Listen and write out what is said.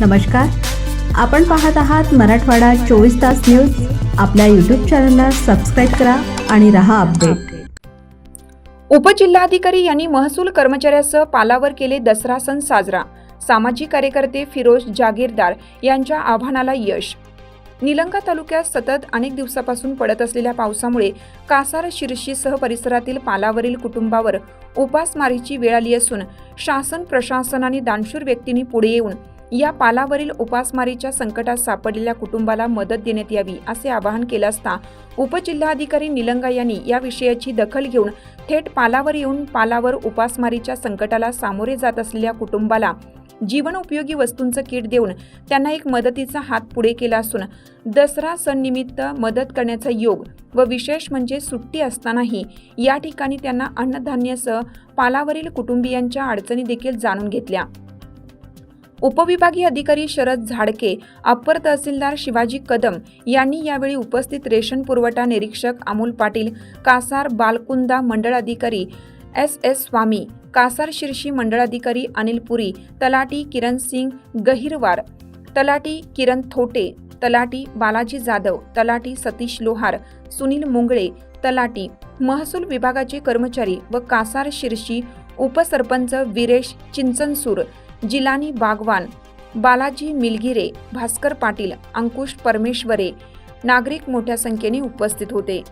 नमस्कार. आपण पाहत आहात मराठवाडा चोवीस तास न्यूज. आपल्या यूट्यूब चॅनलला सबस्क्राईब करा आणि रहा अपडेट उपजिल्हाधिकारी यांनी महसूल कर्मचाऱ्यासह पालावर केले दसरा सण साजरा. सामाजिक कार्यकर्ते फिरोज जागीरदार यांच्या आव्हानाला यश. निलंगा तालुक्यात सतत अनेक दिवसापासून पडत असलेल्या पावसामुळे कासार शिरशीसह परिसरातील पालावरील कुटुंबावर उपासमारीची वेळ आली असून शासन प्रशासन आणि दानशूर व्यक्तींनी पुढे येऊन या पालावरील उपासमारीच्या संकटात सापडलेल्या कुटुंबाला मदत देण्यात यावी असे आवाहन केलं असता उपजिल्हाधिकारी निलंगा यांनी या विषयाची दखल घेऊन थेट पालावर येऊन पालावर उपासमारीच्या संकटाला सामोरे जात असलेल्या कुटुंबाला जीवनोपयोगी वस्तूंचं किट देऊन त्यांना एक मदतीचा हात पुढे केला असून दसरा सण निमित्त मदत करण्याचा योग व विशेष म्हणजे सुट्टी असतानाही या ठिकाणी त्यांना अन्नधान्यासह पालावरील कुटुंबियांच्या अडचणी देखील जाणून घेतल्या. उपविभागीय अधिकारी शरद झाडके अप्पर तहसीलदार शिवाजी कदम यांनी यावेळी उपस्थित रेशन पुरवठा निरीक्षक अमोल पाटील कासार बालकुंदा मंडळ अधिकारी एस एस स्वामी कासार शिर्शी मंडळाधिकारी अनिल पुरी तलाटी किरण सिंग गहिरवार तलाटी किरण थोटे तलाटी बालाजी जाधव तलाटी सतीश लोहार सुनील मुंगळे तलाटी महसूल विभागाचे कर्मचारी व कासार शिर्शी उपसरपंच विरेश चिंचनसूर जिलानी बागवान बालाजी मिलगिरे भास्कर पाटील अंकुश परमेश्वरे नागरिक मोठ्या संख्येने उपस्थित होते.